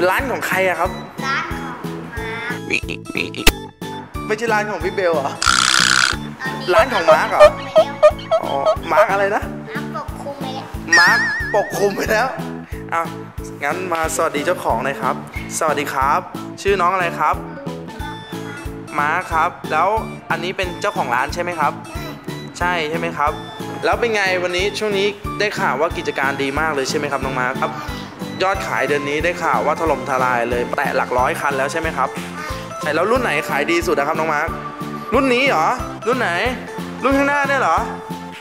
เป็นร้านของใครอะครับ ร้านของมาร์คไม่ใช่ร้านของพี่เบลเหรอตอนนี้ร้านของมาร์คเหรอ อ๋อ มาร์กอะไรนะมาร์คปกคลุมไปแล้วมาร์กปกคลุมไปแล้วอ้าวงั้นมาสวัสดีเจ้าของเลยครับ สวัสดีครับ ชื่อน้องอะไรครับ มาร์คครับ แล้วอันนี้เป็นเจ้าของร้านใช่ไหมครับ ใช่ใช่ไหมครับ แล้วเป็นไงวันนี้ช่วงนี้ได้ข่าวว่ากิจการดีมากเลยใช่ไหมครับน้องมาร์คครับ ยอดขายเดือนนี้ได้ข่าวว่าถล่มทลายเลยแตะหลักร้อยคันแล้วใช่ไหมครับใช่แล้วรุ่นไหนขายดีสุดนะครับน้องมาร์ครุ่นนี้เหรอ รุ่นไหน รุ่นข้างหน้าเนี่ยเหรอ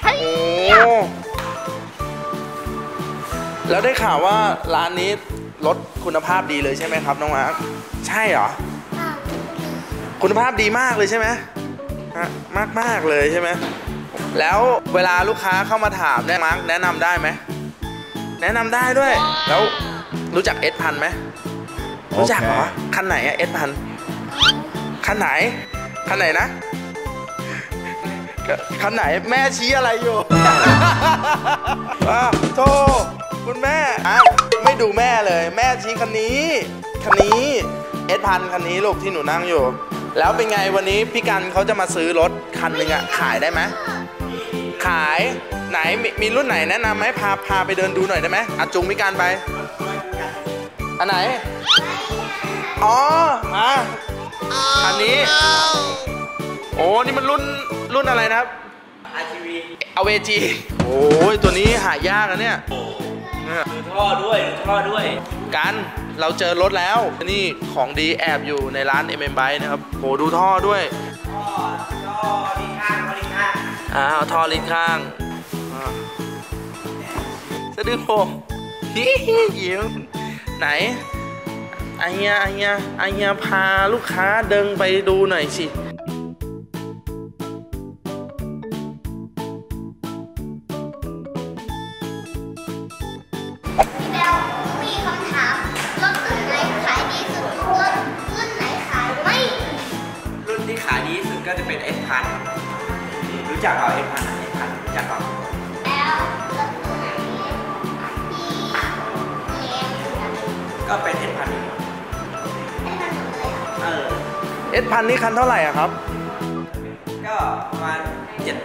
โอ้แล้วได้ข่าวว่าร้านนี้รถคุณภาพดีเลยใช่ไหมครับน้องมาร์คใช่เหรอคุณภาพดีมากเลยใช่ไหมฮะมากมากๆเลยใช่ไหมแล้วเวลาลูกค้าเข้ามาถามเนี่ยมาร์คแนะนำได้ไหม แนะนำได้ด้วย แล้ว รู้จักเอสพันไหมรู้จักเหรอ คันไหนอะเอสพันคันไหน คันไหนนะ คันไหนแม่ชี้อะไรอยู่อ้าวโธ่คุณแม่อะไม่ดูแม่เลย แม่ชี้คันนี้ คันนี้เอสพันคันนี้ลูกที่หนูนั่งอยู่ แล้วเป็นไงวันนี้พี่กันเขาจะมาซื้อรถคันหนึ่งอะขายได้ไหมขายไหนมมีรุ่นไหนแนะนำไหมพาพาไปเดินดูหน่อยได้ไหมอะจุงพี่กันไป อันไหน อ๋อมาคันนี้ โอ้ นี่มันรุ่นรุ่นอะไรนะครับ RGV เอาเวจีโอ้ยตัวนี้หายากนะเนี่ยเนี่ยดูท่อด้วยดูท่อด้วย กันเราเจอรถแล้ว นี่ของดีแอบอยู่ในร้าน MM b i นะครับโหดูท่อด้วย ท่อท่อดีข้างท่อดีข้างอ่าเอาท่อลิ้นข้างอ่าสะดือโผงฮิฮิยิ้ม ไหนไอเฮียไอเฮียไอเฮียพาลูกค้าเดินไปดูหน่อยสิพี่เบลมีคำถามรถรุ่นไหนขายดีสุดรถรุ่นไหนขายไม่ดีรุ่นที่ขายดีที่สุดก็จะเป็น S พันรู้จักเรา S พัน S พันรู้จักเรา ก็เป็น S พันให้มันหมดเลยอะเออเอสพันนี่คันเท่าไหร่อะครับ ก็ประมาณเจ็ด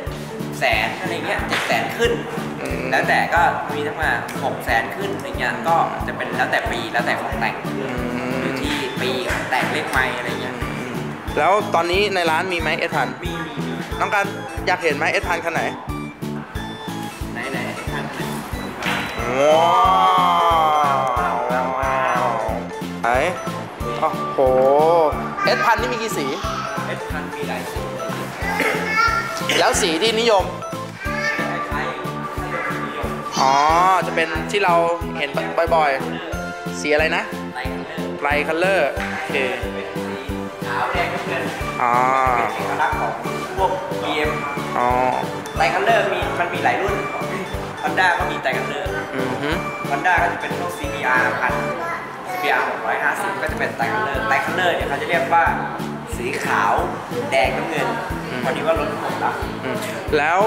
แสนอะไรเงี้ยเจ็ดแสนขึ้นอืมแล้วแต่ก็มีทั้งมาหกแสนขึ้นอะไรเงี้ยก็จะเป็นแล้วแต่ปีแล้วแต่ของแต่งอยู่ที่ปีของแต่งเลขไม้อะไรเงี้ยแล้วตอนนี้ในร้านมีไหมเอสพันมีมีมีน้องกันอยากเห็นไหมเอสพันคันไหนไหนไหน S พันว้าวไหน โอ้โหเอสพันนี่มีกี่สีเอสพันมีหลายสีแล้วสีที่นิยมคล้ายๆถ้าเกิดที่นิยมอ๋อ จะเป็นที่เราเห็นบ่อยๆ สีอะไรนะไลท์คัลเลอร์ไลคัลเลอร์โอเคเป็นสีขาวแดงน้ำเงินอ๋อเป็นเอกลักษณ์ของพวก BM อ๋อไลท์คัลเลอร์มีมันมีหลายรุ่น Honda ก็มีไลท์คัลเลอร์อือฮึ Honda ก็จะเป็นพวก CBR พัน CBR 650 ก็จะเป็นไลท์คัลเลอร์ไลท์คัลเลอร์เนี่ยเขาจะเรียกว่าสีขาวแดงน้ำเงินพอดีว่ารถผมรับอืมแล้ว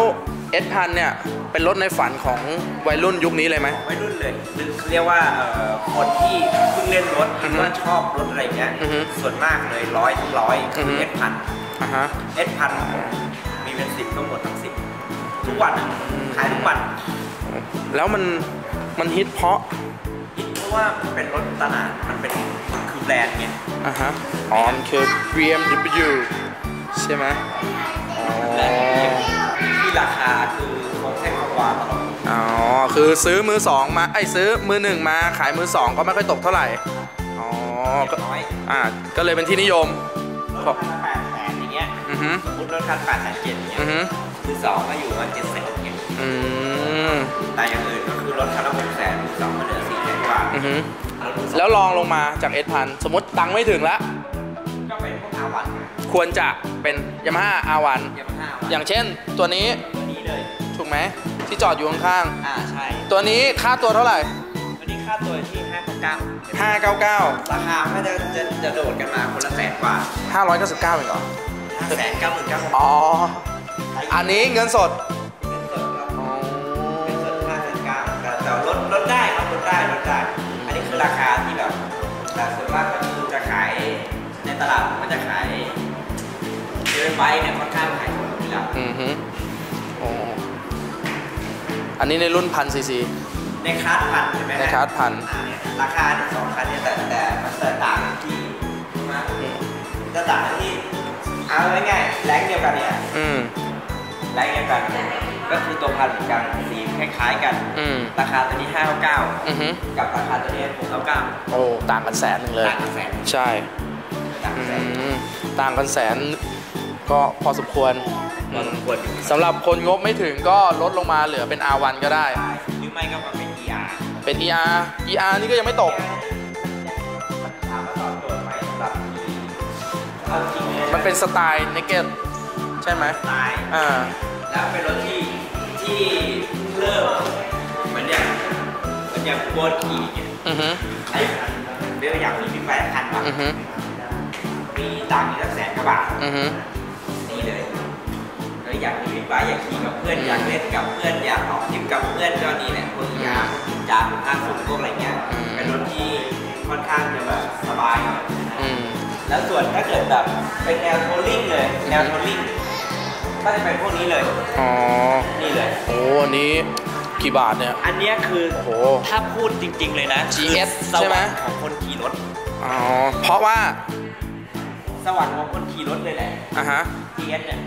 เอสพันเนี่ยเป็นรถในฝันของวัยรุ่นยุคนี้เลยไหมของวัยรุ่นเลยหรือเรียกว่าเอ่อคนที่เพิ่งเล่นรถหรือว่าชอบรถอะไรเงี้ยอือฮึส่วนมากเลยร้อยทั้งร้อยคืออฮึเอสพันอะฮะเอสพันมีเป็นสิบก็หมดทั้งสิบทุกวันอะขายทุกวัน แล้วมันมันฮิตเพราะคิดเพ ราะว่ามันเป็นรถตลาด มันเป็นคือแบรนด์ไง อะฮะ อ๋อมันคือ BMW ใช่ไหมอ๋อแบรนด์ที่ราคาคือคงเส้นคงวาตลอดอ๋อ คือซื้อมือสองมา ไอ้ยซื้อมือหนึ่งมาขายมือสองก็ไม่ค่อยตกเท่าไหร่ อ๋อเรีก็ยบร้อยอ่า ก็เลยเป็นที่นิยมรถคันละแปดแสนอย่างเงี้ยอือฮึสมมติรถคันแปดแสนเจ็ดอย่างเงี้ยอือฮึมือสองก็อยู่มาเจ็ดแสนเงี้ยอืมแต่อย่างอื่นก็คือรถคันละหกแสนมือสองก็เหลือสี่แสนกว่า อือฮึแล้วมือสองแล้วลองลงมาจากเอสพันสมมติตังค์ไม่ถึงแล้วก็เป็นพวกอาวันควรจะเป็นยามาฮ่าอาวันยามาฮ่าอย่างเช่นตัวนี้ตัวนี้เลยถูกไหมที่จอดอยู่ข้างอ่าใช่ๆตัวนี้ค่าตัวเท่าไหร่ตัวนี้ค่าตัวที่ห้าเก้าเก้า599ราคาก็จะจะจะโดดกันมาคนละแสนกว่า599เองเหรอห้าแสนเก้าหมื่นเก้าพันอ๋ออันนี้เงินสด ตลาดผมก็จะขายเดินไบค์เนี่ยค่อนข้างขายถูกอยู่แล้วอือฮึโอ้อันนี้ในรุ่นพันซีซี ในคาร์ดพันใช่ไหมฮะในคาร์ดพัน อ่าเนี่ยราคาเนี่ยสองคันเนี่ยแต่แต่มันจะต่างกันที่นะอืมจะต่างกันที่เอาง่ายๆแรงเดียวกันเนี่ยอืมแรงเดียวกัน ก็คือตัวพันเหมือนกันสีคล้ายๆกัน อืมราคาตัวนี้599อือฮึกับราคาตัวนี้699โอ้ต่างกันแสนหนึ่งเลย ต่างกันแสนใช่ ต่างกัอืนแสนมต่างกันแสนก็พอสมควรพอสมควรอยู่สำหรับคนงบไม่ถึงก็ลดลงมาเหลือเป็น R1 ก็ได้ หรือไม่ก็มาเป็น ER เป็น ER ER นี่ก็ยังไม่ตกถามว่าตอบโจทย์ไหมสำหรับที่เอาจริงเลยมันเป็นสไตล์ naked ใช่ไหมสไตล์อ่า แล้วเป็นรถที่ที่เริ่มเหมือนอย่างเหมือนอย่างโบนขี่เนี่ยอือฮึไอ้คันเรียกว่าอยากมีบิ๊กไบค์คันแบบอือฮึ มีตังค์อีกสักแสนกว่าบาทอือฮึนี่เลยก็อยากมีบิ๊กไบค์อยากขี่กับเพื่อนอยากเล่นกับเพื่อนอยากออกทริปกับเพื่อนก็นี่แหละพวกยาจานห้าสูงพวกอะไรเงี้ยเป็นรถที่ค่อนข้างจะแบบสบายหน่อยอืมแล้วส่วนถ้าเกิดแบบเป็นแนวโทลลิ่งเลยแนวโทลลิ่งก็จะเป็นพวกนี้เลยอ๋อนี่เลย โอ้อันนี้กี่บาทเนี่ย อันเนี้ยคือโอ้โห ถ้าพูดจริง ๆ เลยนะ GS คือสใช่ไหมวรรค์ของคนขี่รถ อ๋อ เพราะว่า สวรรค์ของคนขี่รถเลยแหละ อะฮะ GS เนี่ย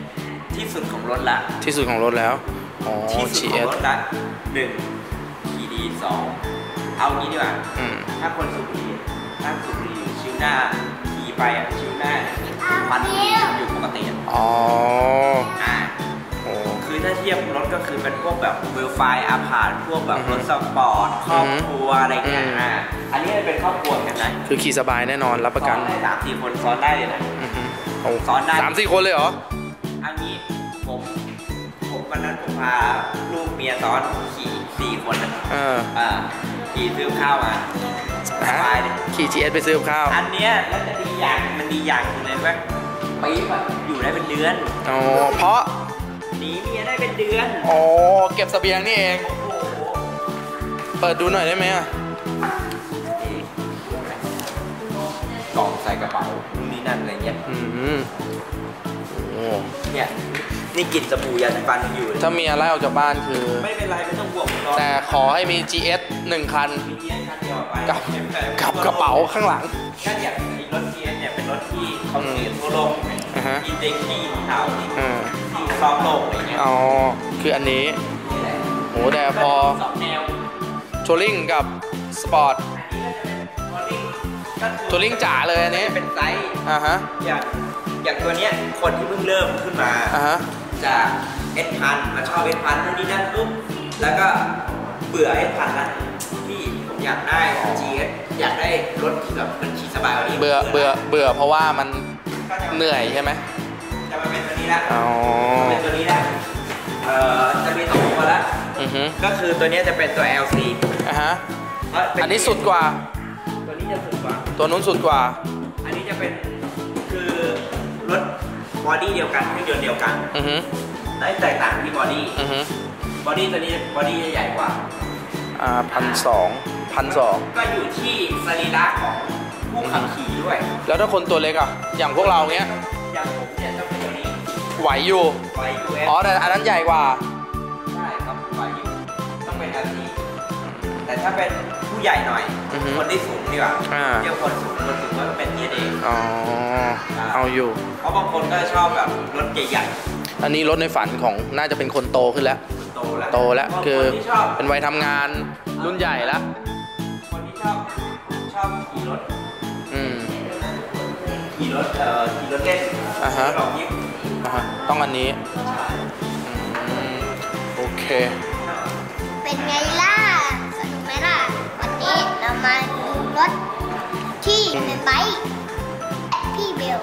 ที่สุดของรถละ ที่สุดของรถแล้ว อ๋อ ที่สุดของ GS รถละหนึ่งขี่ดีสองเอางี้ดีกว่า อืม ถ้าคนสูบบุหรี่ถ้าสูบบุหรี่อยู่ชิวหน้าขี่ไปอะชิวหน้าควันอยู่ปกติอะอ๋อ คือเป็นพวกแบบเวลไฟอาพาร์พวกแบบอือฮึรถสปอร์ตครอบอือฮึครัวอะไรเงี้ยอืมอ่าอันนี้เป็นครอบครัวกันนะคือขี่สบายแน่นอนรับประกันซ้อนได้สามสี่คนซ้อนได้เลยนะอือฮึโอ้ซ้อนได้สามสี่คนเลยเหรออันนี้ผมผมวันนั้นผมพาลูกเมียซ้อนขี่สี่คนนะเอออ่าขี่ซื้อข้าวมาสฮะบายเลยขี่ GS ไปซื้อกับข้าว อันเนี้ยแล้วจะดีอย่างมันดีอย่างหนึงเลยว่าปี๊บอะอยู่ได้เป็นเดือนอ๋อเพราะ หนีเมียได้เป็นเดือน อ๋อ เก็บเสบียงนี่เองโอ้โหเปิดดูหน่อยได้ไหมอะกล่องใส่กระเป๋านู่นนี่นั่นอะไรเงี้ย อืมโอ้เนี่ย นี่กลิ่นสบู่ยาสีฟันยังอยู่เลยถ้าเมียไล่ออกจากบ้านคือ ไม่เป็นไรไม่ต้องห่วงรอแต่ขอให้มี GS 1คัน มีเทียนคันเดียวไปกับ กับกระเป๋าข้างหลังก็อย่างไอ้รถเทียนเนี่ยเป็นรถที่เขาเสียทั่วโลก อ่าฮะอินเด็กที่เท่าที่อืมครอบโลกอะไรเงี้ยอ๋อ คืออันนี้นี่แหละโหแต่พอสองแนวทัวริงกับสปอร์ตอันนี้ก็จะเป็นทัวริงก็คือทัวริงจ๋าเลยอันนี้เป็นไซส์อ่าฮะอย่างอย่างตัวเนี้ยคนที่เพิ่งเริ่มขึ้นมาอ่าฮะจากเอ็ดพันมาชอบเอ็ดพันนู่นนี่นั่นปุ๊บแล้วก็เบื่อเอ็ดพันละที่ผมอยากได้จีอยากได้รถที่แบบมันขี่สบายกว่านี้เบื่อเบื่อเบื่อเพราะว่ามันก็จะ เหนื่อยใช่ไหมจะมาเป็นตัวนี้ละอ๋อเป็นตัวนี้ละเอ่อจะมีสองตัวละอือฮึก็คือตัวเนี้ยจะเป็นตัว LC อ่าฮะเพราะเป็อันนี้สุดกว่า ตัวนี้จะสุดกว่า ตัวนู้นสุดกว่า อันนี้จะเป็นคือรถบอดี้เดียวกันเครื่องยนต์เดียวกันอือฮึได้แตกต่างที่บอดี้อือฮึบอดี้ตัวนี้บอดี้จะใหญ่กว่าอ่าพันสองพันสองก็อยู่ที่สรีระของ ผู้ขับขี่ด้วย แล้วถ้าคนตัวเล็กอะ อย่างพวกเราเนี้ย อย่างผมเนี่ยต้องเป็นตัวนี้ไหวอยู่ไวยูเออ๋อแต่อันนั้นใหญ่กว่า ใช่ครับไวยูต้องเป็นอันนี้แต่ถ้าเป็นผู้ใหญ่หน่อยอือฮึคนที่สูงดีกว่าอ่าเรียกคนสูงคนสูงก็เป็นเทียเองอ๋อ เอาอยู่ เพราะบางคนก็ชอบแบบรถใหญ่อันนี้รถในฝันของน่าจะเป็นคนโตขึ้นแล้วๆโตแล้ว โตแล้วบางคือคนที่ชอบเป็นวัยทำงานรุ่นใหญ่แล้ว รถเอ่อขี่รถเล่นอ่าฮะ รถออกยิปนะฮะต้องอันนี้อืมโอเค เป็นไงล่ะสนุกไหมล่ะ วันนี้เรามาดูรถที่เป็นไบค์พี่เบล